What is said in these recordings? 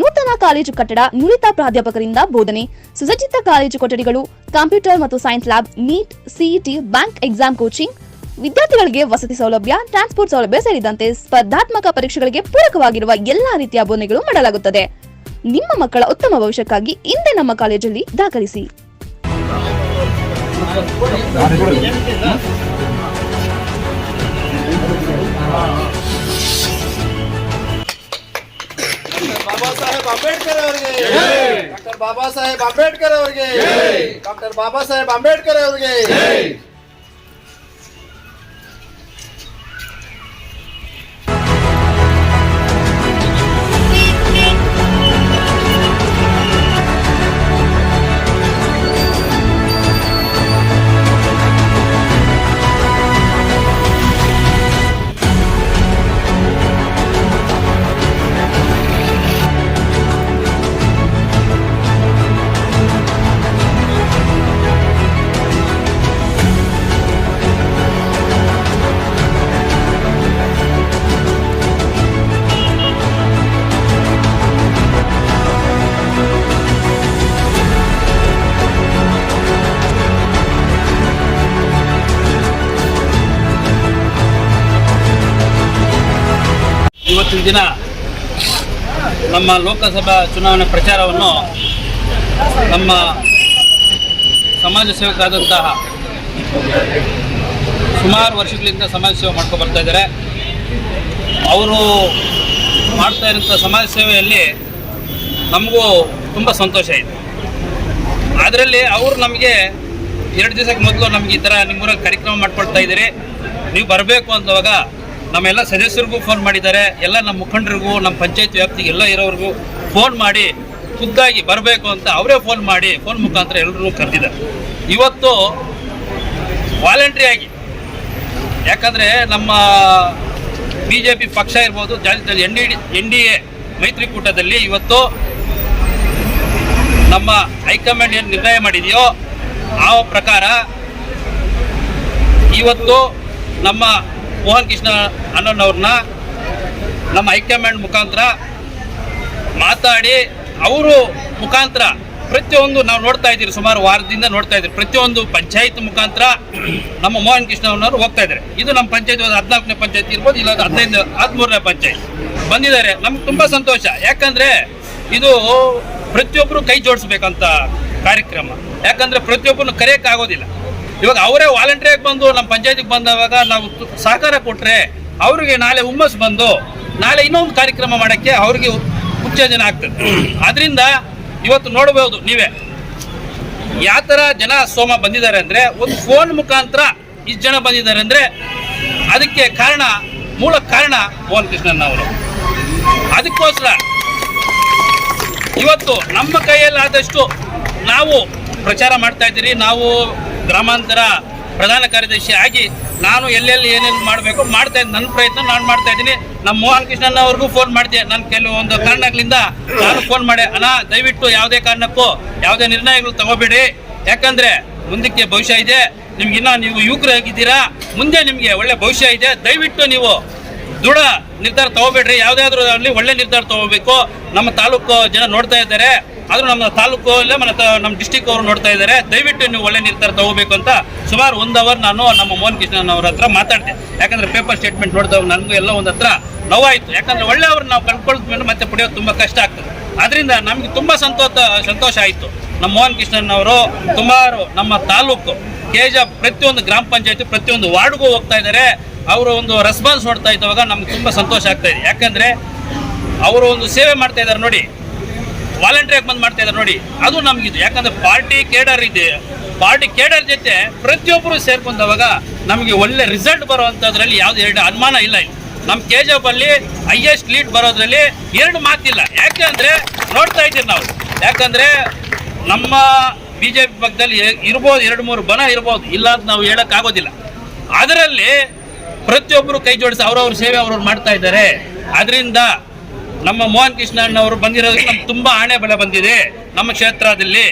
ನೂತನ ಕಾಲೇಜು ಕಟ್ಟಡ ನುರಿತ ಪ್ರಾಧ್ಯಾಪಕರಿಂದ ಬೋಧನೆ. ಸುಸಜ್ಜಿತ ಕಾಲೇಜು ಕೊಠಡಿಗಳು, ಕಂಪ್ಯೂಟರ್ ಮತ್ತು science lab, NEET CET bank exam coaching. ವಿದ್ಯಾರ್ಥಿಗಳಿಗೆ ವಸತಿ ಸೌಲಭ್ಯ, ಟ್ರಾನ್ಸ್ಪೋರ್ಟ್ ಸೌಲಭ್ಯ ಸೇರಿದಂತೆ ಸ್ಪರ್ಧಾತ್ಮಕ ಪರೀಕ್ಷೆಗಳಿಗೆ ಪೂರಕವಾಗಿರುವ ಎಲ್ಲಾ ರೀತಿಯ ಬೋಧನೆಗಳು ಮಾಡಲಾಗುತ್ತದೆ. ನಿಮ್ಮ ಮಕ್ಕಳ ಉತ್ತಮ ಭವಿಷ್ಯಕ್ಕಾಗಿ ಇಂದೇ ನಮ್ಮ ಕಾಲೇಜಲ್ಲಿ ದಾಖಲಿಸಿ. ಬಾಬಾ ಸಾಹೇಬ್ ಅಂಬೇಡ್ಕರ್ ಅವರಿಗೆ ಡಾಕ್ಟರ್ ಬಾಬಾ ಸಾಹೇಬ್ ಅಂಬೇಡ್ಕರ್ ಅವರಿಗೆ ಡಾಕ್ಟರ್ ಬಾಬಾ ಸಾಹೇಬ್ ಅಂಬೇಡ್ಕರ್ ಅವರಿಗೆ ಇವತ್ತಿನ ದಿನ ನಮ್ಮ ಲೋಕಸಭಾ ಚುನಾವಣೆ ಪ್ರಚಾರವನ್ನು ನಮ್ಮ ಸಮಾಜ ಸೇವಕರಾದಂತಹ ಸುಮಾರು ವರ್ಷಗಳಿಂದ ಸಮಾಜ ಸೇವೆ ಮಾಡ್ಕೊಂಡು ಬರ್ತಾ ಇದ್ದಾರೆ. ಅವರು ಮಾಡ್ತಾ ಇರೋಂಥ ಸಮಾಜ ಸೇವೆಯಲ್ಲಿ ನಮಗೂ ತುಂಬ ಸಂತೋಷ ಇದೆ. ಅದರಲ್ಲಿ ಅವರು ನಮಗೆ ಎರಡು ದಿವಸಕ್ಕೆ ಮೊದಲು ನಮಗೆ ಈ ಥರ ನಿಮ್ಮೂರ ಕಾರ್ಯಕ್ರಮ ಮಾಡ್ಕೊಳ್ತಾ ಇದ್ದೀರಿ. ನೀವು ಬರಬೇಕು ಅಂತವಾಗ ನಮ್ಮೆಲ್ಲ ಸದಸ್ಯರಿಗೂ ಫೋನ್ ಮಾಡಿದ್ದಾರೆ. ಎಲ್ಲ ನಮ್ಮ ಮುಖಂಡರಿಗೂ, ನಮ್ಮ ಪಂಚಾಯತ್ ವ್ಯಾಪ್ತಿಗೆ ಎಲ್ಲ ಇರೋರಿಗೂ ಫೋನ್ ಮಾಡಿ ಖುದ್ದಾಗಿ ಬರಬೇಕು ಅಂತ ಅವರೇ ಫೋನ್ ಮಾಡಿ ಫೋನ್ ಮುಖಾಂತರ ಎಲ್ಲರೂ ಕರೆದಿದ್ದಾರೆ. ಇವತ್ತು ವಾಲಂಟ್ರಿ ಆಗಿ, ಯಾಕಂದರೆ ನಮ್ಮ ಬಿ ಜೆ ಪಿ ಪಕ್ಷ ಇರ್ಬೋದು ಜಾತಿ N D N D A ಮೈತ್ರಿಕೂಟದಲ್ಲಿ ಇವತ್ತು ನಮ್ಮ ಹೈಕಮಾಂಡ್ ಏನು ನಿರ್ಣಯ ಮಾಡಿದೆಯೋ, ಆ ಪ್ರಕಾರ ಇವತ್ತು ನಮ್ಮ ಮೋಹನ್ ಕೃಷ್ಣ ಅಣ್ಣನವ್ರನ್ನ ನಮ್ಮ ಹೈಕಮಾಂಡ್ ಮುಖಾಂತರ ಮಾತಾಡಿ, ಅವರು ಮುಖಾಂತರ ಪ್ರತಿಯೊಂದು ನಾವು ನೋಡ್ತಾ ಇದ್ದೀರಿ, ಸುಮಾರು ವಾರದಿಂದ ನೋಡ್ತಾ ಇದ್ದೀರಿ, ಪ್ರತಿಯೊಂದು ಪಂಚಾಯತ್ ಮುಖಾಂತರ ನಮ್ಮ ಮೋಹನ್ ಕೃಷ್ಣ ಅವ್ರನ್ನವರು ಹೋಗ್ತಾ ಇದ್ದಾರೆ. ಇದು ನಮ್ಮ ಪಂಚಾಯತ್ ಹದಿನಾಲ್ಕನೇ ಪಂಚಾಯತ್ ಇರ್ಬೋದು ಇಲ್ಲ ಹದಿನೈದು ಹದಿಮೂರನೇ ಪಂಚಾಯತ್ ಬಂದಿದ್ದಾರೆ. ನಮ್ಗೆ ತುಂಬ ಸಂತೋಷ. ಯಾಕಂದರೆ ಇದು ಪ್ರತಿಯೊಬ್ಬರು ಕೈ ಜೋಡಿಸ್ಬೇಕಂತ ಕಾರ್ಯಕ್ರಮ. ಯಾಕಂದರೆ ಪ್ರತಿಯೊಬ್ಬರನ್ನು ಕರೆಯೋಕ್ಕಾಗೋದಿಲ್ಲ. ಇವಾಗ ಅವರೇ ವಾಲಂಟಿಯಾಗಿ ಬಂದು ನಮ್ಮ ಪಂಚಾಯತಿಗೆ ಬಂದಾಗ ನಾವು ಸಹಕಾರ ಕೊಟ್ಟರೆ ಅವರಿಗೆ ನಾಳೆ ಹುಮ್ಮಸ್ ಬಂದು ನಾಳೆ ಇನ್ನೊಂದು ಕಾರ್ಯಕ್ರಮ ಮಾಡೋಕ್ಕೆ ಅವ್ರಿಗೆ ಉತ್ತೇಜನ ಆಗ್ತದೆ. ಅದರಿಂದ ಇವತ್ತು ನೋಡಬಹುದು ನೀವೇ. ಯಾವ ಥರ ಜನ ಸೋಮ ಬಂದಿದ್ದಾರೆ ಅಂದರೆ ಒಂದು ಫೋನ್ ಮುಖಾಂತರ ಇಷ್ಟು ಜನ ಬಂದಿದ್ದಾರೆ ಅಂದರೆ ಅದಕ್ಕೆ ಕಾರಣ, ಮೂಲ ಕಾರಣ ಮೋಹನ್ ಕೃಷ್ಣನ್ ಅವರು. ಅದಕ್ಕೋಸ್ಕರ ಇವತ್ತು ನಮ್ಮ ಕೈಯಲ್ಲಾದಷ್ಟು ನಾವು ಪ್ರಚಾರ ಮಾಡ್ತಾ ಇದ್ದೀರಿ. ನಾವು ಗ್ರಾಮಾಂತರ ಪ್ರಧಾನ ಕಾರ್ಯದರ್ಶಿ ಆಗಿ ನಾನು ಎಲ್ಲೆಲ್ಲಿ ಏನೇನು ಮಾಡಬೇಕು ಮಾಡ್ತಾ ಇದ್ದೀನಿ ನನ್ನ ಪ್ರಯತ್ನ ನಾನು ಮಾಡ್ತಾ ಇದ್ದೀನಿ. ನಮ್ಮ ಮೋಹನ್ ಕೃಷ್ಣನ್ ಅವ್ರಿಗೂ ಫೋನ್ ಮಾಡಿದೆ ನಾನು ಕೆಲವೊಂದು ಕಾರಣಗಳಿಂದ ನಾನು ಫೋನ್ ಮಾಡಿ. ಅಣ್ಣ, ದಯವಿಟ್ಟು ಯಾವುದೇ ಕಾರಣಕ್ಕೂ ಯಾವುದೇ ನಿರ್ಣಯಗಳು ತಗೋಬೇಡಿ. ಯಾಕಂದ್ರೆ ಮುಂದಕ್ಕೆ ಭವಿಷ್ಯ ಇದೆ. ನಿಮ್ಗಿನ್ನ ನೀವು ಯುವಕರಾಗಿದ್ದೀರಾ. ಮುಂದೆ ನಿಮಗೆ ಒಳ್ಳೆ ಭವಿಷ್ಯ ಇದೆ. ದಯವಿಟ್ಟು ನೀವು ದೃಢ ನಿರ್ಧಾರ ತಗೋಬೇಡ್ರಿ. ಯಾವುದಾದ್ರೂ ಅಲ್ಲಿ ಒಳ್ಳೆ ನಿರ್ಧಾರ ತಗೋಬೇಕು. ನಮ್ಮ ತಾಲೂಕು ಜನ ನೋಡ್ತಾ ಇದ್ದಾರೆ. ಆದ್ರೂ ನಮ್ಮ ತಾಲೂಕು ನಮ್ಮ ಡಿಸ್ಟಿಕ್ ಅವರು ನೋಡ್ತಾ ಇದ್ದಾರೆ. ದಯವಿಟ್ಟು ನೀವು ಒಳ್ಳೆ ನಿರ್ಧಾರ ತಗೋಬೇಕು ಅಂತ ಸುಮಾರು ಒಂದು ಅವರ್ ನಾನು ನಮ್ಮ ಮೋಹನ್ ಕೃಷ್ಣನ್ ಅವ್ರ ಹತ್ರ ಮಾತಾಡಿದೆ. ಯಾಕಂದ್ರೆ ಪೇಪರ್ ಸ್ಟೇಟ್ಮೆಂಟ್ ನೋಡಿದಾಗ ನನಗೂ ಎಲ್ಲ ಒಂದು ಹತ್ರ ನೋವಾಯಿತು. ಯಾಕಂದ್ರೆ ಒಳ್ಳೆಯವ್ರನ್ನ ನಾವು ಕಳ್ಕೊಳ್ತೀವಿ ಮತ್ತೆ ಪಡೆಯೋದು ತುಂಬ ಕಷ್ಟ ಆಗ್ತದೆ. ಅದರಿಂದ ನಮಗೆ ತುಂಬ ಸಂತೋಷ ಸಂತೋಷ ಆಯಿತು. ನಮ್ಮ ಮೋಹನ್ ಕೃಷ್ಣನ್ ಅವರು ಸುಮಾರು ನಮ್ಮ ತಾಲೂಕು, ಕೇಜ ಪ್ರತಿಯೊಂದು ಗ್ರಾಮ ಪಂಚಾಯತಿ ಪ್ರತಿಯೊಂದು ವಾರ್ಡ್ಗೂ ಹೋಗ್ತಾ ಇದ್ದಾರೆ. ಅವರು ಒಂದು ರೆಸ್ಪಾನ್ಸ್ ನೋಡ್ತಾ ಇದ್ದವಾಗ ನಮ್ಗೆ ತುಂಬ ಸಂತೋಷ ಆಗ್ತಾ ಇದೆ. ಯಾಕಂದ್ರೆ ಅವರು ಒಂದು ಸೇವೆ ಮಾಡ್ತಾ ಇದ್ದಾರೆ ನೋಡಿ. ವಾಲಂಟಿಯರ್ ಬಂದು ಮಾಡ್ತಾ ಇದ್ದಾರೆ ನೋಡಿ. ಅದು ನಮಗಿದು. ಯಾಕಂದ್ರೆ ಪಾರ್ಟಿ ಕೇಡರ್ ಇದೆ. ಪಾರ್ಟಿ ಕೇಡರ್ ಜೊತೆ ಪ್ರತಿಯೊಬ್ಬರು ಸೇರ್ಕೊಂಡವಾಗ ನಮಗೆ ಒಳ್ಳೆ ರಿಸಲ್ಟ್ ಬರುವಂಥದ್ರಲ್ಲಿ ಯಾವ್ದು ಎರಡು ಅನುಮಾನ ಇಲ್ಲ ನಮ್ಮ ಕೆ ಜಿ ಅಲ್ಲಿ ಹೈಯೆಸ್ಟ್ ಲೀಡ್ ಬರೋದ್ರಲ್ಲಿ ಎರಡು ಮಾತಿಲ್ಲ. ಯಾಕೆ ಅಂದರೆ ನೋಡ್ತಾ ಇದ್ದೀರಿ ನಾವು. ಯಾಕಂದರೆ ನಮ್ಮ ಬಿ ಜೆ ಪಿ ಪಕ್ಷದಲ್ಲಿ ಎ- ಇರ್ಬೋದು, ಎರಡು ಮೂರು ಬನ ಇರ್ಬೋದು. ಇಲ್ಲ ಅಂತ ನಾವು ಹೇಳೋಕ್ಕಾಗೋದಿಲ್ಲ ಅದರಲ್ಲಿ ಪ್ರತಿಯೊಬ್ಬರು ಕೈ ಜೋಡಿಸಿ ಅವರವ್ರ ಸೇವೆ ಅವ್ರವ್ರು ಮಾಡ್ತಾ ಇದ್ದಾರೆ. ಅದರಿಂದ ನಮ್ಮ ಮೋಹನ್ ಕೃಷ್ಣ ಅವರು ಬಂದಿರೋದಕ್ಕೆ ನಮ್ಗೆ ತುಂಬ ಆಣೆ ಬಲ ಬಂದಿದೆ ನಮ್ಮ ಕ್ಷೇತ್ರದಲ್ಲಿ.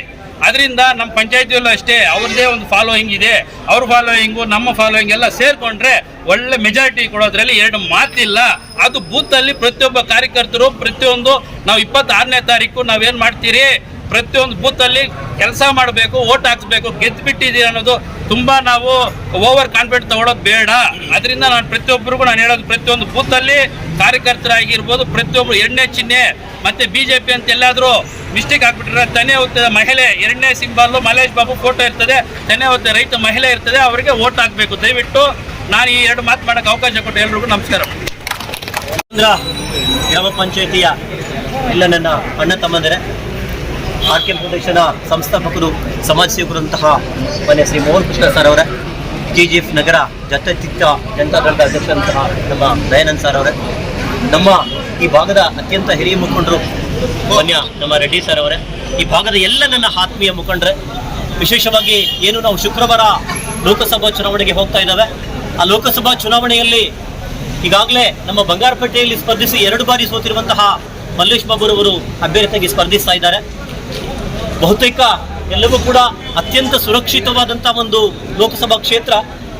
ಅದರಿಂದ ನಮ್ಮ ಪಂಚಾಯತಿಯಲ್ಲೂ ಅಷ್ಟೇ ಅವ್ರದ್ದೇ ಒಂದು ಫಾಲೋಯಿಂಗ್ ಇದೆ. ಅವ್ರ ಫಾಲೋಯಿಂಗು ನಮ್ಮ ಫಾಲೋಯಿಂಗ್ ಎಲ್ಲ ಸೇರಿಕೊಂಡ್ರೆ ಒಳ್ಳೆ ಮೆಜಾರಿಟಿ ಕೊಡೋದ್ರಲ್ಲಿ ಎರಡು ಮಾತಿಲ್ಲ. ಅದು ಬೂತಲ್ಲಿ ಪ್ರತಿಯೊಬ್ಬ ಕಾರ್ಯಕರ್ತರು ಪ್ರತಿಯೊಂದು ನಾವು ಇಪ್ಪತ್ತಾರನೇ ತಾರೀಕು ನಾವೇನು ಮಾಡ್ತೀರಿ? ಪ್ರತಿಯೊಂದು ಬೂತಲ್ಲಿ ಕೆಲಸ ಮಾಡಬೇಕು, ಓಟ್ ಹಾಕ್ಸ್ಬೇಕು ಗೆದ್ದು ಬಿಟ್ಟಿದ್ದೀರಿ ಅನ್ನೋದು ತುಂಬ ನಾವು ಓವರ್ ಕಾನ್ಫಿಡೆಂಟ್ ತಗೊಳ್ಳೋದು ಬೇಡ. ಅದರಿಂದ ನಾನು ಪ್ರತಿಯೊಬ್ಬರಿಗೂ ನಾನು ಹೇಳೋದು ಪ್ರತಿಯೊಂದು ಬೂತಲ್ಲಿ ಕಾರ್ಯಕರ್ತರಾಗಿರ್ಬೋದು ಪ್ರತಿಯೊಬ್ಬರು ಎಣ್ಣೆ ಚಿಹ್ನೆ, ಮತ್ತೆ ಬಿ ಜೆ ಪಿ ಅಂತ ಎಲ್ಲಾದರೂ ಮಿಸ್ಟೇಕ್ ಹಾಕ್ಬಿಟ್ರೆ ತನೆ ಹೊತ್ತದ ಮಹಿಳೆ, ಎರಡನೇ ಸಿಂಬಲ್ಲು ಮಲೇಶ್ ಬಾಬು ಫೋಟೋ ಇರ್ತದೆ ತನೆ ಹೊತ್ತ ರೈತ ಮಹಿಳೆ ಇರ್ತದೆ, ಅವರಿಗೆ ಓಟ್ ಹಾಕಬೇಕು. ದಯವಿಟ್ಟು ನಾನು ಈ ಎರಡು ಮಾತು ಮಾಡೋಕ್ಕೆ ಅವಕಾಶ ಕೊಟ್ಟು, ಎಲ್ರಿಗೂ ನಮಸ್ಕಾರ. ಗ್ರಾಮ ಪಂಚಾಯಿತಿಯ ಎಲ್ಲ ನನ್ನ ಅಣ್ಣ ತಮ್ಮಂದರೆ ಆರ್ ಕೆ ಫೌಂಡೇಶನ್ ಸಂಸ್ಥಾಪಕರು ಸಮಾಜ ಸೇವಕರಂತಹ ಮನೆ ಶ್ರೀ ಮೋಹನ್ ಕೃಷ್ಣ ಸರ್ ಅವರೇ ಕೆ ಜಿ ಎಫ್ ನಗರ ಜತಾತಿತ್ತ ಜನತಾ ದಳದ ಅಧ್ಯಕ್ಷರಂತಹ ನಮ್ಮ ದಯಾನಂದ್ ಸರ್ ಅವರೇ, ನಮ್ಮ ಈ ಭಾಗದ ಅತ್ಯಂತ ಹಿರಿಯ ಮುಖಂಡರು ಮಾನ್ಯ ನಮ್ಮ ರೆಡ್ಡಿ ಸರ್ ಅವರೇ, ಈ ಭಾಗದ ಎಲ್ಲ ನನ್ನ ಆತ್ಮೀಯ ಮುಖಂಡ್ರೆ, ವಿಶೇಷವಾಗಿ ಏನು ನಾವು ಶುಕ್ರವಾರ ಲೋಕಸಭಾ ಚುನಾವಣೆಗೆ ಹೋಗ್ತಾ ಇದ್ದಾವೆ, ಆ ಲೋಕಸಭಾ ಚುನಾವಣೆಯಲ್ಲಿ ಈಗಾಗಲೇ ನಮ್ಮ ಬಂಗಾರಪೇಟೆಯಲ್ಲಿ ಸ್ಪರ್ಧಿಸಿ ಎರಡು ಬಾರಿ ಸೋತಿರುವಂತಹ ಮಲ್ಲೇಶ್ ಬಾಬುರವರು ಅಭ್ಯರ್ಥಿಯಾಗಿ ಸ್ಪರ್ಧಿಸ್ತಾ ಇದ್ದಾರೆ. ಬಹುತೇಕ ಎಲ್ಲವೂ ಕೂಡ ಅತ್ಯಂತ ಸುರಕ್ಷಿತವಾದಂತಹ ಒಂದು ಲೋಕಸಭಾ ಕ್ಷೇತ್ರ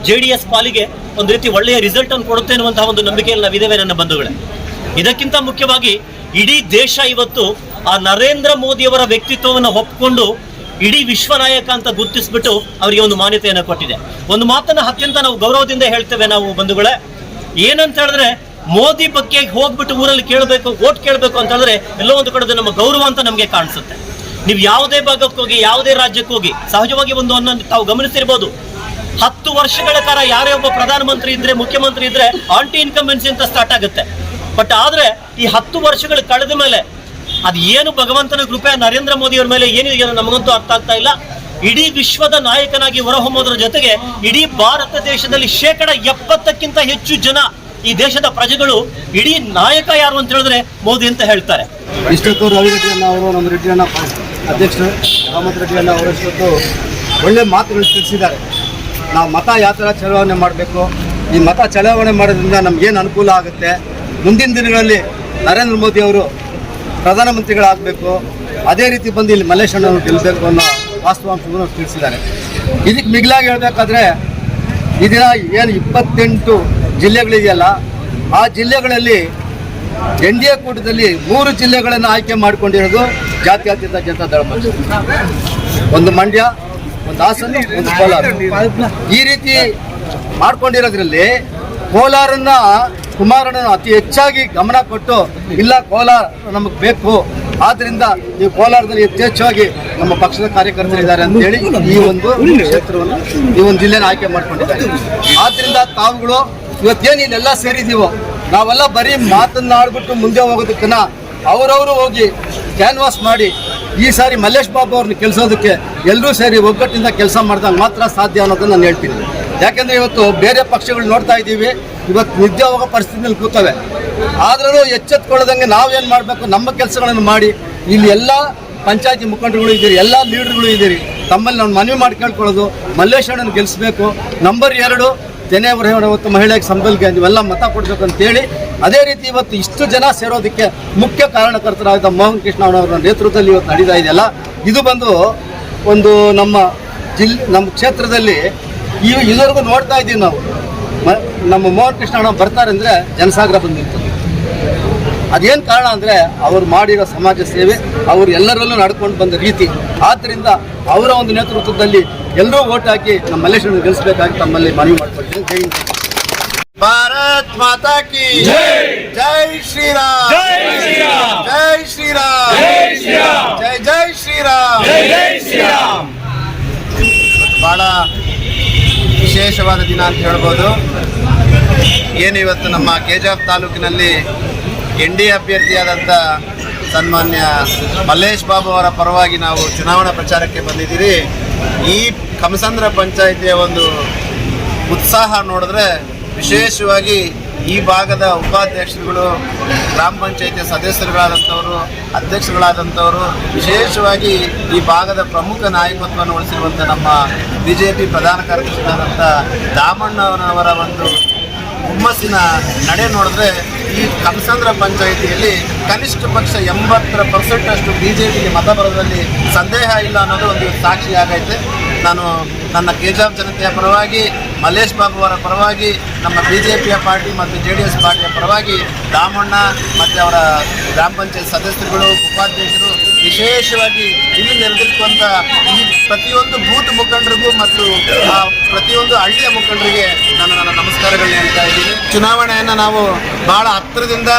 ಜೆ ಡಿ ಎಸ್ ಪಾಲಿಗೆ ಒಂದು ರೀತಿ ಒಳ್ಳೆಯ ರಿಸಲ್ಟ್ ಅನ್ನು ಕೊಡುತ್ತೆ ಅನ್ನುವಂತಹ ಒಂದು ನಂಬಿಕೆಯಲ್ಲಿ ನಾವಿದ್ದೇವೆ ನನ್ನ ಬಂಧುಗಳೇ. ಇದಕ್ಕಿಂತ ಮುಖ್ಯವಾಗಿ ಇಡೀ ದೇಶ ಇವತ್ತು ಆ ನರೇಂದ್ರ ಮೋದಿಯವರ ವ್ಯಕ್ತಿತ್ವವನ್ನು ಒಪ್ಪಿಕೊಂಡು ಇಡೀ ವಿಶ್ವ ನಾಯಕ ಅಂತ ಗುರುತಿಸ್ಬಿಟ್ಟು ಅವರಿಗೆ ಒಂದು ಮಾನ್ಯತೆಯನ್ನು ಕೊಟ್ಟಿದೆ. ಒಂದು ಮಾತನ್ನ ಅತ್ಯಂತ ನಾವು ಗೌರವದಿಂದ ಹೇಳ್ತೇವೆ ನಾವು ಬಂಧುಗಳೇ. ಏನಂತ ಹೇಳಿದ್ರೆ ಮೋದಿ ಬಗ್ಗೆ ಹೋಗ್ಬಿಟ್ಟು ಊರಲ್ಲಿ ಕೇಳಬೇಕು ಓಟ್ ಕೇಳಬೇಕು ಅಂತ ಹೇಳಿದ್ರೆ ಎಲ್ಲೋ ಒಂದು ಕಡೆ ನಮ್ಮ ಗೌರವ ಅಂತ ನಮಗೆ ಕಾಣಿಸುತ್ತೆ. ನೀವು ಯಾವುದೇ ಭಾಗಕ್ಕೆ ಹೋಗಿ, ಯಾವುದೇ ರಾಜ್ಯಕ್ಕೆ ಹೋಗಿ, ಸಹಜವಾಗಿ ಒಂದು ಅನ್ನೊಂದು ತಾವು ಗಮನಿಸಿರ್ಬೋದು. ಹತ್ತು ವರ್ಷಗಳ ಕಾಲ ಯಾರೇ ಒಬ್ಬ ಪ್ರಧಾನಮಂತ್ರಿ ಇದ್ರೆ, ಮುಖ್ಯಮಂತ್ರಿ ಇದ್ರೆ ಆಂಟಿ ಇನ್ಕಂಬೆನ್ಸಿ ಅಂತ ಸ್ಟಾರ್ಟ್ ಆಗುತ್ತೆ. ಬಟ್ ಆದ್ರೆ, ಈ ಹತ್ತು ವರ್ಷಗಳು ಕಳೆದ ಮೇಲೆ ಅದು ಏನು ಭಗವಂತನ ಕೃಪೆ, ನರೇಂದ್ರ ಮೋದಿ ಅವರ ಮೇಲೆ ಏನಿದೆ ಏನೋ ನಮಗಂತೂ ಅರ್ಥ ಆಗ್ತಾ ಇಲ್ಲ. ಇಡೀ ವಿಶ್ವದ ನಾಯಕನಾಗಿ ಹೊರಹೊಮ್ಮೋದ್ರ ಜೊತೆಗೆ ಇಡೀ ಭಾರತ ದೇಶದಲ್ಲಿ ಶೇಕಡ ಎಪ್ಪತ್ತಕ್ಕಿಂತ ಹೆಚ್ಚು ಜನ ಈ ದೇಶದ ಪ್ರಜೆಗಳು, ಇಡೀ ನಾಯಕ ಯಾರು ಅಂತ ಹೇಳಿದ್ರೆ ಮೋದಿ ಅಂತ ಹೇಳ್ತಾರೆ. ಅಧ್ಯಕ್ಷರು ರಾಮತ್ ರೆಡ್ಡಿ ಅಣ್ಣ ಅವರು ಇಷ್ಟೊತ್ತು ಒಳ್ಳೆ ಮಾತುಗಳು ತಿಳಿಸಿದ್ದಾರೆ. ನಾವು ಮತ ಯಾತ್ರೆ ಚಲಾವಣೆ ಮಾಡಬೇಕು. ಈ ಮತ ಚಲಾವಣೆ ಮಾಡೋದ್ರಿಂದ ನಮಗೇನು ಅನುಕೂಲ ಆಗುತ್ತೆ? ಮುಂದಿನ ದಿನಗಳಲ್ಲಿ ನರೇಂದ್ರ ಮೋದಿ ಅವರು ಪ್ರಧಾನಮಂತ್ರಿಗಳಾಗಬೇಕು. ಅದೇ ರೀತಿ ಬಂದು ಇಲ್ಲಿ ಮಲ್ಲೇಶ್ ಅಣ್ಣವರು ಗೆಲ್ಲಬೇಕು ಅನ್ನೋ ವಾಸ್ತವಾಂಶವನ್ನು ತಿಳಿಸಿದ್ದಾರೆ. ಇದಕ್ಕೆ ಮಿಗಿಲಾಗಿ ಹೇಳಬೇಕಾದ್ರೆ, ಈ ದಿನ ಏನು ಇಪ್ಪತ್ತೆಂಟು ಜಿಲ್ಲೆಗಳಿದೆಯಲ್ಲ, ಆ ಜಿಲ್ಲೆಗಳಲ್ಲಿ ಎನ್ ಡಿ ಎ ಕೂಟದಲ್ಲಿ ಮೂರು ಜಿಲ್ಲೆಗಳನ್ನು ಆಯ್ಕೆ ಮಾಡಿಕೊಂಡಿರೋದು ಜಾತ್ಯಾತೀತ ಜನತಾ ದಳ ಪಕ್ಷ ಒಂದು ಮಂಡ್ಯ, ಒಂದು ಹಾಸನ, ಒಂದು ಕೋಲಾರ. ಈ ರೀತಿ ಮಾಡ್ಕೊಂಡಿರೋದ್ರಲ್ಲಿ ಕೋಲಾರನ್ನ ಕುಮಾರಣ್ಣ ಅತಿ ಹೆಚ್ಚಾಗಿ ಗಮನ ಕೊಟ್ಟು, ಇಲ್ಲ ಕೋಲಾರ ನಮಗೆ ಬೇಕು, ಆದ್ರಿಂದ ಈ ಕೋಲಾರದಲ್ಲಿ ಯಥೇಚ್ಛವಾಗಿ ನಮ್ಮ ಪಕ್ಷದ ಕಾರ್ಯಕರ್ತರಿದ್ದಾರೆ ಅಂತೇಳಿ ಈ ಒಂದು ಕ್ಷೇತ್ರವನ್ನು ಈ ಒಂದು ಜಿಲ್ಲೆನ ಆಯ್ಕೆ ಮಾಡ್ಕೊಂಡಿದ್ದಾರೆ. ಆದ್ರಿಂದ ತಾವುಗಳು ಇವತ್ತೇನು ಇಲ್ಲೆಲ್ಲ ಸೇರಿದ್ದೀವೋ ನಾವೆಲ್ಲ ಬರೀ ಮಾತನ್ನಾಡ್ಬಿಟ್ಟು ಮುಂದೆ ಹೋಗೋದಕ್ಕನ್ನ ಅವರವರು ಹೋಗಿ ಕ್ಯಾನ್ವಾಸ್ ಮಾಡಿ ಈ ಸಾರಿ ಮಲ್ಲೇಶ್ ಬಾಬು ಅವ್ರನ್ನ ಕೆಲಸೋದಕ್ಕೆ ಎಲ್ಲರೂ ಸೇರಿ ಒಗ್ಗಟ್ಟಿಂದ ಕೆಲಸ ಮಾಡಿದಾಗ ಮಾತ್ರ ಸಾಧ್ಯ ಅನ್ನೋದನ್ನು ನಾನು ಹೇಳ್ತೀನಿ. ಯಾಕೆಂದರೆ ಇವತ್ತು ಬೇರೆ ಪಕ್ಷಗಳು ನೋಡ್ತಾ ಇದ್ದೀವಿ, ಇವತ್ತು ನಿದ್ಯೋಗ ಪರಿಸ್ಥಿತಿಯಲ್ಲಿ ಕೂತವೆ. ಆದ್ರೂ ಎಚ್ಚೆತ್ಕೊಳ್ಳೋದಂಗೆ ನಾವೇನು ಮಾಡಬೇಕು? ನಮ್ಮ ಕೆಲಸಗಳನ್ನು ಮಾಡಿ. ಇಲ್ಲಿ ಎಲ್ಲ ಪಂಚಾಯತಿ ಮುಖಂಡರುಗಳು ಇದ್ದೀರಿ, ಎಲ್ಲ ಲೀಡರ್ಗಳು ಇದ್ದೀರಿ. ತಮ್ಮಲ್ಲಿ ನಾವು ಮನವಿ ಮಾಡಿ ಕೇಳ್ಕೊಳ್ಳೋದು ಮಲ್ಲೇಶ್ವರನ ಗೆಲ್ಲಿಸ್ಬೇಕು ನಂಬರ್ ಎರಡು ತೆನೆ ಹೊತ್ತು ಮಹಿಳೆಗೆ ಸಂಬಲ್ಗೆ ಇವೆಲ್ಲ ಮತ ಕೊಡಬೇಕು ಅಂತೇಳಿ ಅದೇ ರೀತಿ ಇವತ್ತು ಇಷ್ಟು ಜನ ಸೇರೋದಕ್ಕೆ ಮುಖ್ಯ ಕಾರಣಕರ್ತರಾದ ಮೋಹನ್ ಕೃಷ್ಣ ಅವರ ನೇತೃತ್ವದಲ್ಲಿ ಇವತ್ತು ನಡೀತಾ ಇದೆಯಲ್ಲ. ಇದು ಬಂದು ಒಂದು ನಮ್ಮ ಜಿಲ್, ನಮ್ಮ ಕ್ಷೇತ್ರದಲ್ಲಿ ಈ ಇದುವರೆಗೂ ನೋಡ್ತಾ ಇದ್ದೀವಿ ನಾವು. ನಮ್ಮ ಮೋಹನ್ ಕೃಷ್ಣ ಬರ್ತಾರೆ ಅಂದರೆ ಜನಸಾಗರ ಬಂದಿರ್ತದೆ. ಅದೇನು ಕಾರಣ ಅಂದರೆ ಅವರು ಮಾಡಿರೋ ಸಮಾಜ ಸೇವೆ ಅವರು ಎಲ್ಲರಲ್ಲೂ ನಡ್ಕೊಂಡು ಬಂದ ರೀತಿ. ಆದ್ದರಿಂದ ಅವರ ಒಂದು ನೇತೃತ್ವದಲ್ಲಿ ಎಲ್ಲರೂ ಓಟ್ ಹಾಕಿ ನಮ್ಮ ಮಲ್ಲೇಶ್ವರನ ಗೆಲ್ಲಿಸಬೇಕಾಗಿ ತಮ್ಮಲ್ಲಿ ಮನವಿ ಮಾಡ್ಕೊಳ್ತೀನಿ. ಭಾರತ್ ಮಾತಾ ಕಿ ಜೈ. ಶ್ರೀರಾಮ್. ಜೈ ಶ್ರೀರಾಮ್. ಜೈ ಜೈ ಜೈ ಶ್ರೀರಾಮ್. ಜೈ ಶ್ರೀರಾಮ್. ಬಹಳ ವಿಶೇಷವಾದ ದಿನ ಅಂತ ಹೇಳ್ಬೋದು. ಏನು ಇವತ್ತು ನಮ್ಮ ಕೆಜಾಫ್ ತಾಲೂಕಿನಲ್ಲಿ ಎನ್ ಡಿ ಅಭ್ಯರ್ಥಿಯಾದಂಥ ಸನ್ಮಾನ್ಯ ಮಲ್ಲೇಶ್ ಬಾಬು ಅವರ ಪರವಾಗಿ ನಾವು ಚುನಾವಣಾ ಪ್ರಚಾರಕ್ಕೆ ಬಂದಿದ್ದೀರಿ. ಈ ಕಮಸಂದ್ರ ಪಂಚಾಯಿತಿಯ ಒಂದು ಉತ್ಸಾಹ ನೋಡಿದ್ರೆ ವಿಶೇಷವಾಗಿ ಈ ಭಾಗದ ಉಪಾಧ್ಯಕ್ಷರುಗಳು, ಗ್ರಾಮ ಪಂಚಾಯಿತಿಯ ಸದಸ್ಯರುಗಳಾದಂಥವರು, ಅಧ್ಯಕ್ಷರುಗಳಾದಂಥವರು, ವಿಶೇಷವಾಗಿ ಈ ಭಾಗದ ಪ್ರಮುಖ ನಾಯಕತ್ವವನ್ನು ಉಳಿಸಿರುವಂಥ ನಮ್ಮ ಬಿ ಜೆ ಪಿ ಪ್ರಧಾನ ಕಾರ್ಯದರ್ಶಿಗಳಾದಂಥ ದಾಮಣ್ಣವರವರ ಒಂದು ಹುಮ್ಮಸ್ಸಿನ ನಡೆ ನೋಡಿದ್ರೆ ಈ ಕನಸಂದ್ರ ಪಂಚಾಯಿತಿಯಲ್ಲಿ ಕನಿಷ್ಠ ಪಕ್ಷ ಎಂಬತ್ತರ ಪರ್ಸೆಂಟ್ ಅಷ್ಟು ಬಿ ಜೆ ಪಿಗೆ ಮತ ಬರೋದ್ರಲ್ಲಿ ಸಂದೇಹ ಇಲ್ಲ ಅನ್ನೋದು ಒಂದು ಸಾಕ್ಷಿ ಆಗೈತೆ. ನಾನು ನನ್ನ ಕೇಜಾಬ್ ಜನತೆಯ ಪರವಾಗಿ, ಮಲ್ಲೇಶ್ ಬಾಬು ಅವರ ಪರವಾಗಿ, ನಮ್ಮ ಬಿ ಜೆ ಪಿಯ ಪಾರ್ಟಿ ಮತ್ತು ಜೆ ಡಿ ಎಸ್ ಪಾರ್ಟಿಯ ಪರವಾಗಿ, ರಾಮಣ್ಣ ಮತ್ತು ಅವರ ಗ್ರಾಮ ಪಂಚಾಯತ್ ಸದಸ್ಯರುಗಳು, ಉಪಾಧ್ಯಕ್ಷರು ವಿಶೇಷವಾಗಿ ಇಲ್ಲಿ ನೆರೆದಿರುವಂತ ಈ ಪ್ರತಿಯೊಂದು ಬೂತ್ ಮುಖಂಡರಿಗೂ ಮತ್ತು ಆ ಪ್ರತಿಯೊಂದು ಹಳ್ಳಿಯ ಮುಖಂಡರಿಗೆ ನಾನು ನನ್ನ ನಮಸ್ಕಾರಗಳನ್ನ ಹೇಳ್ತಾ ಇದ್ದೀನಿ. ಚುನಾವಣೆಯನ್ನು ನಾವು ಬಹಳ ಹತ್ತಿರದಿಂದ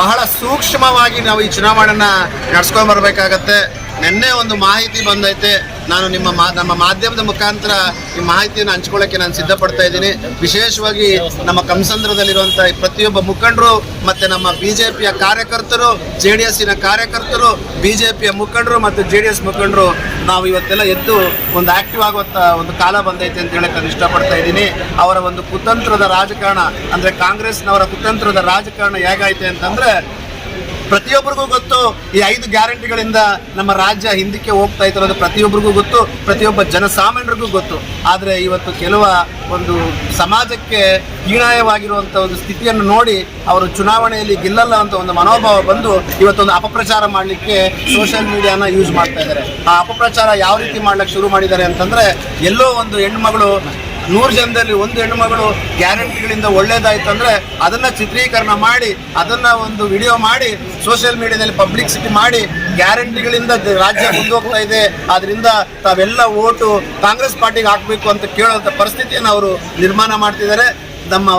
ಬಹಳ ಸೂಕ್ಷ್ಮವಾಗಿ ನಾವು ಈ ಚುನಾವಣೆಯನ್ನ ನಡ್ಸ್ಕೊಂಡ್ ಬರ್ಬೇಕಾಗತ್ತೆ. ನಿನ್ನೆ ಒಂದು ಮಾಹಿತಿ ಬಂದೈತೆ. ನಾನು ನಿಮ್ಮ ನಮ್ಮ ಮಾಧ್ಯಮದ ಮುಖಾಂತರ ಈ ಮಾಹಿತಿಯನ್ನು ಹಂಚ್ಕೊಳ್ಳೋಕ್ಕೆ ನಾನು ಸಿದ್ಧಪಡ್ತಾ ಇದ್ದೀನಿ. ವಿಶೇಷವಾಗಿ ನಮ್ಮ ಕಂಸಂದ್ರದಲ್ಲಿರುವಂಥ ಪ್ರತಿಯೊಬ್ಬ ಮುಖಂಡರು ಮತ್ತು ನಮ್ಮ ಬಿ ಜೆ ಪಿಯ ಕಾರ್ಯಕರ್ತರು ಜೆ ಡಿ ಎಸ್ಸಿನ ಕಾರ್ಯಕರ್ತರು ಬಿ ಜೆ ಪಿಯ ಮುಖಂಡರು ಮತ್ತು ಜೆ ಡಿ ಮುಖಂಡರು ನಾವು ಇವತ್ತೆಲ್ಲ ಎದ್ದು ಒಂದು ಆಕ್ಟಿವ್ ಆಗುವಂಥ ಒಂದು ಕಾಲ ಬಂದೈತೆ ಅಂತ ಹೇಳಕ್ಕೆ ನಾನು ಇಷ್ಟಪಡ್ತಾ ಇದ್ದೀನಿ. ಅವರ ಒಂದು ಕುತಂತ್ರದ ರಾಜಕಾರಣ, ಅಂದರೆ ಕಾಂಗ್ರೆಸ್ನವರ ಕುತಂತ್ರದ ರಾಜಕಾರಣ ಹೇಗಾಯ್ತೆ ಅಂತಂದರೆ ಪ್ರತಿಯೊಬ್ಬರಿಗೂ ಗೊತ್ತು ಈ ಐದು ಗ್ಯಾರಂಟಿಗಳಿಂದ ನಮ್ಮ ರಾಜ್ಯ ಹಿಂದಕ್ಕೆ ಹೋಗ್ತಾ ಇತ್ತು ಪ್ರತಿಯೊಬ್ಬರಿಗೂ ಗೊತ್ತು, ಪ್ರತಿಯೊಬ್ಬ ಜನಸಾಮಾನ್ಯರಿಗೂ ಗೊತ್ತು. ಆದರೆ ಇವತ್ತು ಕೆಲವ ಒಂದು ಸಮಾಜಕ್ಕೆ ಹೀನಾಯವಾಗಿರುವಂಥ ಒಂದು ಸ್ಥಿತಿಯನ್ನು ನೋಡಿ ಅವರು ಚುನಾವಣೆಯಲ್ಲಿ ಗೆಲ್ಲಲ್ಲ ಅಂತ ಒಂದು ಮನೋಭಾವ ಬಂದು ಇವತ್ತೊಂದು ಅಪಪ್ರಚಾರ ಮಾಡಲಿಕ್ಕೆ ಸೋಷಿಯಲ್ ಮೀಡಿಯಾನ ಯೂಸ್ ಮಾಡ್ತಾ ಇದ್ದಾರೆ. ಆ ಅಪಪ್ರಚಾರ ಯಾವ ರೀತಿ ಮಾಡ್ಲಿಕ್ಕೆ ಶುರು ಮಾಡಿದ್ದಾರೆ ಅಂತಂದ್ರೆ ಎಲ್ಲೋ ಒಂದು ಹೆಣ್ಮಗಳು ನೂರು ಜನದಲ್ಲಿ ಒಂದು ಹೆಣ್ಣುಮಗಳು ಗ್ಯಾರಂಟಿಗಳಿಂದ ಒಳ್ಳೇದಾಯ್ತು ಅಂದ್ರೆ ಅದನ್ನ ಚಿತ್ರೀಕರಣ ಮಾಡಿ, ಅದನ್ನ ಒಂದು ವಿಡಿಯೋ ಮಾಡಿ ಸೋಷಿಯಲ್ ಮೀಡಿಯಾದಲ್ಲಿ ಪಬ್ಲಿಕ್ಸಿಟಿ ಮಾಡಿ ಗ್ಯಾರಂಟಿಗಳಿಂದ ರಾಜ್ಯ ಮುಂದೋಗ್ತಾ ಇದೆ. ಆದ್ರಿಂದ ತಾವೆಲ್ಲ ಓಟು ಕಾಂಗ್ರೆಸ್ ಪಾರ್ಟಿಗೆ ಹಾಕಬೇಕು ಅಂತ ಕೇಳುವಂತ ಪರಿಸ್ಥಿತಿಯನ್ನು ಅವರು ನಿರ್ಮಾಣ ಮಾಡ್ತಿದ್ದಾರೆ. ನಮ್ಮ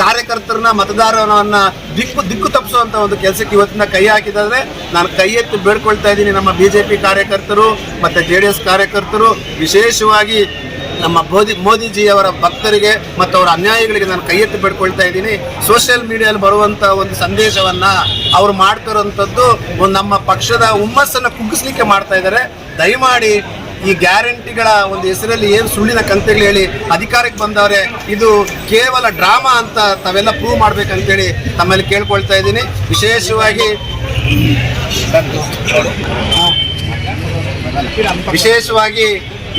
ಕಾರ್ಯಕರ್ತರನ್ನ, ಮತದಾರರನ್ನ ದಿಕ್ಕು ದಿಕ್ಕು ತಪ್ಪಿಸುವಂತ ಒಂದು ಕೆಲಸಕ್ಕೆ ಇವತ್ತಿನ ಕೈ ಹಾಕಿದ್ರೆ ನಾನು ಕೈ ಎತ್ತಿ ಬೇಡ್ಕೊಳ್ತಾ ಇದ್ದೀನಿ ನಮ್ಮ ಬಿಜೆಪಿ ಕಾರ್ಯಕರ್ತರು, ಮತ್ತೆ ಜೆ ಕಾರ್ಯಕರ್ತರು. ವಿಶೇಷವಾಗಿ ನಮ್ಮ ಮೋದಿ ಮೋದಿಜಿಯವರ ಭಕ್ತರಿಗೆ ಮತ್ತು ಅವರ ಅನ್ಯಾಯಗಳಿಗೆ ನಾನು ಕೈ ಎತ್ತಿ ಬಿಡ್ಕೊಳ್ತಾ ಇದ್ದೀನಿ ಸೋಷಿಯಲ್ ಮೀಡಿಯಲ್ಲಿ ಬರುವಂಥ ಒಂದು ಸಂದೇಶವನ್ನ ಅವ್ರು ಮಾಡ್ತಿರೋಂಥದ್ದು ಒಂದು ನಮ್ಮ ಪಕ್ಷದ ಹುಮ್ಮಸ್ಸನ್ನು ಕುಗ್ಗಿಸ್ಲಿಕ್ಕೆ ಮಾಡ್ತಾ ಇದ್ದಾರೆ. ದಯಮಾಡಿ ಈ ಗ್ಯಾರಂಟಿಗಳ ಒಂದು ಹೆಸರಲ್ಲಿ ಏನು ಸುಳ್ಳಿನ ಕಂತೆಗಳು ಹೇಳಿ ಅಧಿಕಾರಕ್ಕೆ ಬಂದವರೆ ಇದು ಕೇವಲ ಡ್ರಾಮಾ ಅಂತ ತಾವೆಲ್ಲ ಪ್ರೂವ್ ಮಾಡ್ಬೇಕಂತೇಳಿ ತಮ್ಮಲ್ಲಿ ಕೇಳ್ಕೊಳ್ತಾ ಇದ್ದೀನಿ. ವಿಶೇಷವಾಗಿ ವಿಶೇಷವಾಗಿ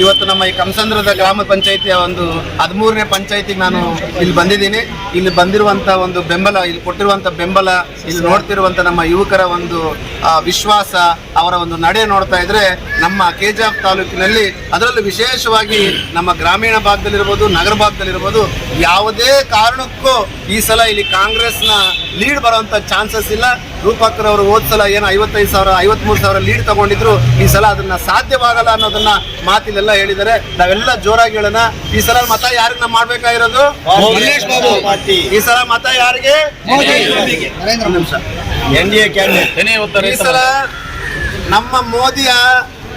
ಇವತ್ತು ನಮ್ಮ ಈ ಕಂಸಂದ್ರದ ಗ್ರಾಮ ಪಂಚಾಯಿತಿಯ ಒಂದು ಹದಿಮೂರನೇ ಪಂಚಾಯಿತಿಗೆ ನಾನು ಇಲ್ಲಿ ಬಂದಿದ್ದೀನಿ. ಇಲ್ಲಿ ಬಂದಿರುವಂಥ ಒಂದು ಬೆಂಬಲ, ಇಲ್ಲಿ ಕೊಟ್ಟಿರುವಂಥ ಬೆಂಬಲ, ಇಲ್ಲಿ ನೋಡ್ತಿರುವಂಥ ನಮ್ಮ ಯುವಕರ ಒಂದು ವಿಶ್ವಾಸ, ಅವರ ಒಂದು ನಡೆ ನೋಡ್ತಾ ಇದ್ರೆ ನಮ್ಮ ಕೆಜಾಫ್ ತಾಲೂಕಿನಲ್ಲಿ ಅದರಲ್ಲೂ ವಿಶೇಷವಾಗಿ ನಮ್ಮ ಗ್ರಾಮೀಣ ಭಾಗದಲ್ಲಿರ್ಬೋದು, ನಗರ ಭಾಗದಲ್ಲಿರ್ಬೋದು ಯಾವುದೇ ಕಾರಣಕ್ಕೂ ಈ ಸಲ ಇಲ್ಲಿ ಕಾಂಗ್ರೆಸ್ನ ಲೀಡ್ ಬರುವಂಥ ಚಾನ್ಸಸ್ ಇಲ್ಲ. ರೂಪಾಕರ್ ಅವರು ಹೋದ ಸಲ ಏನು ಐವತ್ತೈದು ಸಾವಿರ ಐವತ್ಮೂರು ಸಾವಿರ ಲೀಡ್ ತಗೊಂಡಿದ್ರು. ಈ ಸಲ ಅದನ್ನ ಸಾಧ್ಯವಾಗಲ್ಲ ಅನ್ನೋದನ್ನ ಮಾತಿಲ್ಲೆಲ್ಲ ಹೇಳಿದ್ದಾರೆ. ನಾವೆಲ್ಲ ಜೋರಾಗಿ ಹೇಳೋಣ. ಈ ಸಲ ಮತ ಯಾರನ್ನ ಮಾಡ್ಬೇಕಾಗಿರೋದು? ಮಲ್ಲೇಶ್ ಬಾಬು. ಈ ಸಲ ಮತ ಯಾರಿಗೆ? ನಿಮಿಷ. N D A candidate. ಈ ಸಲ ನಮ್ಮ ಮೋದಿಯ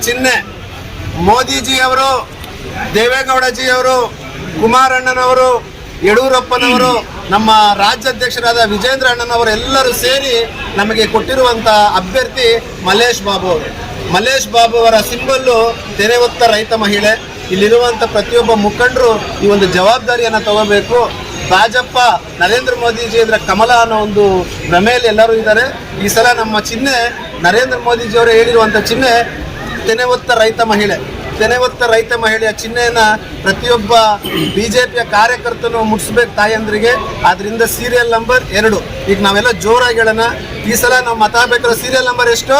ಚಿಹ್ನೆ ಮೋದಿಜಿ ಅವರು ದೇವೇಗೌಡಜಿ ಅವರು ಕುಮಾರಣ್ಣನವರು ಯಡಿಯೂರಪ್ಪನವರು ನಮ್ಮ ರಾಜ್ಯಾಧ್ಯಕ್ಷರಾದ ವಿಜೇಂದ್ರ ಅಣ್ಣನವರು ಎಲ್ಲರೂ ಸೇರಿ ನಮಗೆ ಕೊಟ್ಟಿರುವಂತ ಅಭ್ಯರ್ಥಿ ಮಲೇಶ್ ಬಾಬು ಅವರು. ಮಲೇಶ್ ಬಾಬು ಅವರ ಸಿಂಬಲ್ಲು ತೆರೆ ಹೊತ್ತ ರೈತ ಮಹಿಳೆ. ಇಲ್ಲಿರುವಂತ ಪ್ರತಿಯೊಬ್ಬ ಮುಖಂಡರು ಈ ಒಂದು ಜವಾಬ್ದಾರಿಯನ್ನು ತಗೋಬೇಕು. ರಾಜಪ್ಪ, ನರೇಂದ್ರ ಮೋದಿಜಿ ಅಂದ್ರೆ ಕಮಲ ಅನ್ನೋ ಒಂದು ಭ್ರಮೆಯಲ್ಲಿ ಎಲ್ಲರೂ ಇದ್ದಾರೆ. ಈ ಸಲ ನಮ್ಮ ಚಿಹ್ನೆ ನರೇಂದ್ರ ಮೋದಿಜಿ ಅವರು ಹೇಳಿರುವಂತ ಚಿಹ್ನೆ ತೆನೆ ಹೊತ್ತ ರೈತ ಮಹಿಳೆ. ತೆನೆ ಹೊತ್ತ ರೈತ ಮಹಿಳೆಯ ಚಿಹ್ನೆಯನ್ನ ಪ್ರತಿಯೊಬ್ಬ ಬಿಜೆಪಿಯ ಕಾರ್ಯಕರ್ತನು ಮುಟ್ಸ್ಬೇಕು ತಾಯಂದ್ರಿಗೆ. ಅದರಿಂದ ಸೀರಿಯಲ್ ನಂಬರ್ ಎರಡು. ಈಗ ನಾವೆಲ್ಲ ಜೋರಾಗಿ ಹೇಳೋಣ. ಈ ಸಲ ನಾವು ಮತ ಹಾಕ್ಬೇಕಾದ್ರೆ ಸೀರಿಯಲ್ ನಂಬರ್ ಎಷ್ಟು?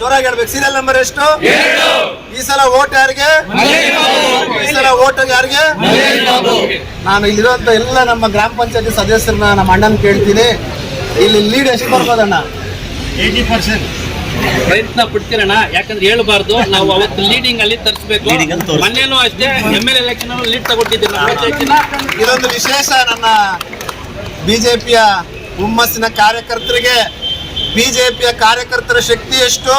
ಜೋರಾಗಿ ಹೇಳ್ಬೇಕು. ಸೀರಿಯಲ್ ನಂಬರ್ ಎಷ್ಟು? ಈ ಸಲ ಓಟ್ ಯಾರಿಗೆ? ಈ ಸಲ ಓಟ್ ಯಾರಿಗೆ? ನಾನು ಇಲ್ಲಿರುವಂತ ಎಲ್ಲ ನಮ್ಮ ಗ್ರಾಮ ಪಂಚಾಯತಿ ಸದಸ್ಯರನ್ನ, ನಮ್ಮ ಅಣ್ಣನ ಕೇಳ್ತೀನಿ. ಇಲ್ಲಿ ಲೀಡ್ ಎಷ್ಟು ಬರ್ಬೋದಣ್ಣ ಏಯ್ಟಿ ಪರ್ಸೆಂಟ್ ಪ್ರಯತ್ನ ಪಡ್ತೀರಣ್ಣ ಯಾಕಂದ್ರೆ ಹೇಳ್ಬಾರ್ದು ನಾವು ಅವತ್ತು ಲೀಡಿಂಗ್ ಅಲ್ಲಿ ತರಿಸ್ಬೇಕು. ಮೊನ್ನೆನೂ ಅಷ್ಟೇ ಎಂ ಎಲ್ ಎಲೆಕ್ಷನ್ ಲೀಡ್ ಪಂಚಾಯ್ತಿನ. ಇದೊಂದು ವಿಶೇಷ ನನ್ನ ಬಿಜೆಪಿಯ ಹುಮ್ಮಸ್ಸಿನ ಕಾರ್ಯಕರ್ತರಿಗೆ. ಬಿಜೆಪಿಯ ಕಾರ್ಯಕರ್ತರ ಶಕ್ತಿ ಎಷ್ಟು?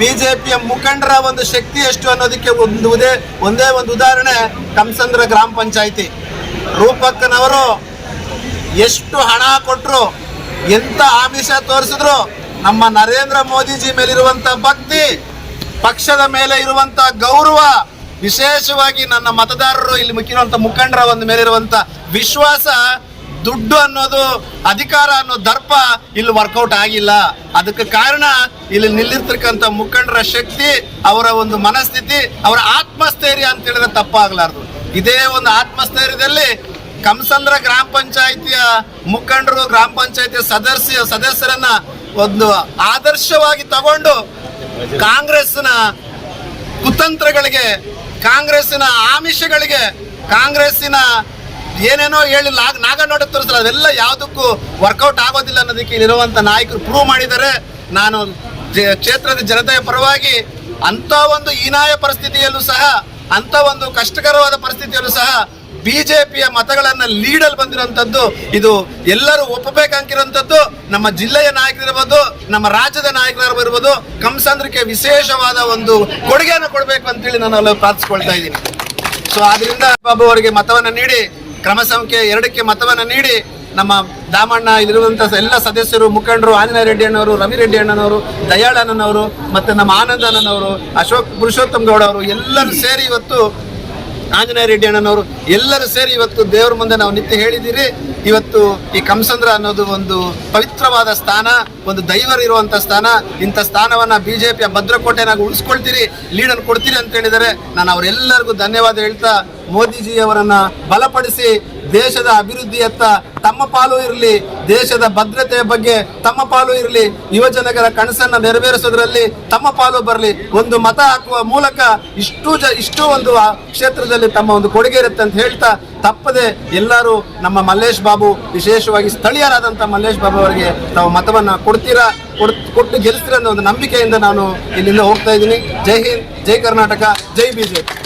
ಬಿಜೆಪಿಯ ಮುಖಂಡರ ಒಂದು ಶಕ್ತಿ ಎಷ್ಟು ಅನ್ನೋದಕ್ಕೆ ಒಂದು ಉದೇ ಒಂದೇ ಒಂದು ಉದಾಹರಣೆ ಕಂಸಂದ್ರ ಗ್ರಾಮ ಪಂಚಾಯಿತಿ. ರೂಪಕ್ಕನವರು ಎಷ್ಟು ಹಣ ಕೊಟ್ಟರು ಎಂಥ ಆಮಿಷ ತೋರಿಸಿದ್ರು ನಮ್ಮ ನರೇಂದ್ರ ಮೋದಿಜಿ ಮೇಲಿರುವಂತ ಭಕ್ತಿ, ಪಕ್ಷದ ಮೇಲೆ ಇರುವಂತ ಗೌರವ, ವಿಶೇಷವಾಗಿ ನನ್ನ ಮತದಾರರು, ಇಲ್ಲಿ ಮುಖ್ಯವಂತ ಮುಖಂಡರ ಒಂದು ಮೇಲಿರುವಂತ ವಿಶ್ವಾಸ, ದುಡ್ಡು ಅನ್ನೋದು, ಅಧಿಕಾರ ಅನ್ನೋ ದರ್ಪ ಇಲ್ಲಿ ವರ್ಕೌಟ್ ಆಗಿಲ್ಲ. ಅದಕ್ಕೆ ಕಾರಣ ಇಲ್ಲಿ ನಿಲ್ಲಿರ್ತಕ್ಕಂಥ ಮುಖಂಡರ ಶಕ್ತಿ, ಅವರ ಒಂದು ಮನಸ್ಥಿತಿ, ಅವರ ಆತ್ಮಸ್ಥೈರ್ಯ ಅಂತ ಹೇಳಿದ್ರೆ ತಪ್ಪಾಗಲಾರದು. ಇದೇ ಒಂದು ಆತ್ಮಸ್ಥೈರ್ಯದಲ್ಲಿ ಕಂಸಂದ್ರ ಗ್ರಾಮ ಪಂಚಾಯಿತಿಯ ಮುಖಂಡರು, ಗ್ರಾಮ ಪಂಚಾಯಿತಿಯ ಸದಸ್ಯ, ಸದಸ್ಯರನ್ನ ಒಂದು ಆದರ್ಶವಾಗಿ ತಗೊಂಡು ಕಾಂಗ್ರೆಸ್ನ ಕುತಂತ್ರಗಳಿಗೆ ಕಾಂಗ್ರೆಸ್ಸಿನ ಆಮಿಷಗಳಿಗೆ, ಕಾಂಗ್ರೆಸ್ಸಿನ ಏನೇನೋ ಹೇಳಿ ನಾಗ, ನಾಗನೋಟ ತೋರಿಸಲ್ಲ, ಅದೆಲ್ಲ ಯಾವುದಕ್ಕೂ ವರ್ಕೌಟ್ ಆಗೋದಿಲ್ಲ ಅನ್ನೋದಕ್ಕೆ ಇಲ್ಲಿರುವಂಥ ನಾಯಕರು ಪ್ರೂವ್ ಮಾಡಿದ್ದಾರೆ. ನಾನು ಕ್ಷೇತ್ರದ ಜನತೆಯ ಪರವಾಗಿ ಅಂಥ ಒಂದು ಹೀನಾಯ ಪರಿಸ್ಥಿತಿಯಲ್ಲೂ ಸಹ, ಅಂಥ ಒಂದು ಕಷ್ಟಕರವಾದ ಪರಿಸ್ಥಿತಿಯಲ್ಲೂ ಸಹ ಬಿಜೆಪಿಯ ಮತಗಳನ್ನು ಲೀಡಲ್ಲಿ ಬಂದಿರುವಂಥದ್ದು ಇದು ಎಲ್ಲರೂ ಒಪ್ಪಬೇಕಂತಿರುವಂಥದ್ದು ನಮ್ಮ ಜಿಲ್ಲೆಯ ನಾಯಕರಿರ್ಬೋದು, ನಮ್ಮ ರಾಜ್ಯದ ನಾಯಕರಿರ್ಬೋದು, ಕಂಸಂದ್ರಕ್ಕೆ ವಿಶೇಷವಾದ ಒಂದು ಕೊಡುಗೆಯನ್ನು ಕೊಡಬೇಕು ಅಂತೇಳಿ ನಾನು ಅಲ್ಲಿ ಪ್ರಾರ್ಥಿಸ್ಕೊಳ್ತಾ ಇದ್ದೀನಿ. ಸೊ ಆದ್ರಿಂದ ಬಾಬು ಅವರಿಗೆ ಮತವನ್ನ ನೀಡಿ, ಕ್ರಮ ಸಂಖ್ಯೆ ಎರಡಕ್ಕೆ ಮತವನ್ನ ನೀಡಿ, ನಮ್ಮ ದಾಮಣ್ಣ ಇಲ್ಲಿರುವಂತಹ ಎಲ್ಲ ಸದಸ್ಯರು, ಮುಖಂಡರು, ಆಂಜನೇಯ ರೆಡ್ಡಿ ಅಣ್ಣವರು ರವಿ ರೆಡ್ಡಿ ಅಣ್ಣನವರು ದಯಾಳಣ್ಣನವರು, ಮತ್ತೆ ನಮ್ಮ ಆನಂದ ಅಣ್ಣನವರು ಅಶೋಕ್ ಪುರುಷೋತ್ತಮ್ ಗೌಡ ಅವರು ಎಲ್ಲರೂ ಸೇರಿ ಇವತ್ತು ಆಂಜನೇಯ ರೆಡ್ಡಿ ಅಣ್ಣನವರು ಎಲ್ಲರೂ ಸೇರಿ ಇವತ್ತು ದೇವರ ಮುಂದೆ ನಾವು ನಿತ್ಯ ಹೇಳಿದ್ದೀರಿ. ಇವತ್ತು ಈ ಕಂಸಂದ್ರ ಅನ್ನೋದು ಒಂದು ಪವಿತ್ರವಾದ ಸ್ಥಾನ, ಒಂದು ದೈವರು ಇರುವಂತ ಸ್ಥಾನ. ಇಂಥ ಸ್ಥಾನವನ್ನ ಬಿಜೆಪಿಯ ಭದ್ರಕೋಟೆನಾಗ ಉಳಿಸ್ಕೊಳ್ತೀರಿ ಲೀಡನ್ನು ಕೊಡ್ತೀರಿ ಅಂತ ಹೇಳಿದರೆ ನಾನು ಅವರೆಲ್ಲರಿಗೂ ಧನ್ಯವಾದ ಹೇಳ್ತಾ ಮೋದಿಜಿ ಅವರನ್ನ ಬಲಪಡಿಸಿ ದೇಶದ ಅಭಿವೃದ್ಧಿಯತ್ತ ತಮ್ಮ ಪಾಲು ಇರಲಿ, ದೇಶದ ಭದ್ರತೆಯ ಬಗ್ಗೆ ತಮ್ಮ ಪಾಲು ಇರಲಿ ಯುವಜನಗರ ಕನಸನ್ನ ನೆರವೇರಿಸೋದ್ರಲ್ಲಿ ತಮ್ಮ ಪಾಲು ಬರಲಿ, ಒಂದು ಮತ ಹಾಕುವ ಮೂಲಕ ಇಷ್ಟು ಜ, ಇಷ್ಟು ಒಂದು ಕ್ಷೇತ್ರದಲ್ಲಿ ತಮ್ಮ ಒಂದು ಕೊಡುಗೆ ಇರುತ್ತೆ ಅಂತ ಹೇಳ್ತಾ ತಪ್ಪದೆ ಎಲ್ಲರೂ ನಮ್ಮ ಮಲ್ಲೇಶ್ ಬಾಬು, ವಿಶೇಷವಾಗಿ ಸ್ಥಳೀಯರಾದಂಥ ಮಲ್ಲೇಶ್ ಬಾಬು ಅವರಿಗೆ ತಾವು ಮತವನ್ನು ಕೊಡ್ತೀರಾ, ಕೊಡ್, ಕೊಟ್ಟು ಗೆಲ್ಲಿಸ್ತೀರ ಅನ್ನೋ ಒಂದು ನಂಬಿಕೆಯಿಂದ ನಾನು ಇಲ್ಲಿಂದ ಹೋಗ್ತಾ ಇದ್ದೀನಿ. ಜೈ ಹಿಂದ್, ಜೈ ಕರ್ನಾಟಕ, ಜೈ ಬಿಜೆಪಿ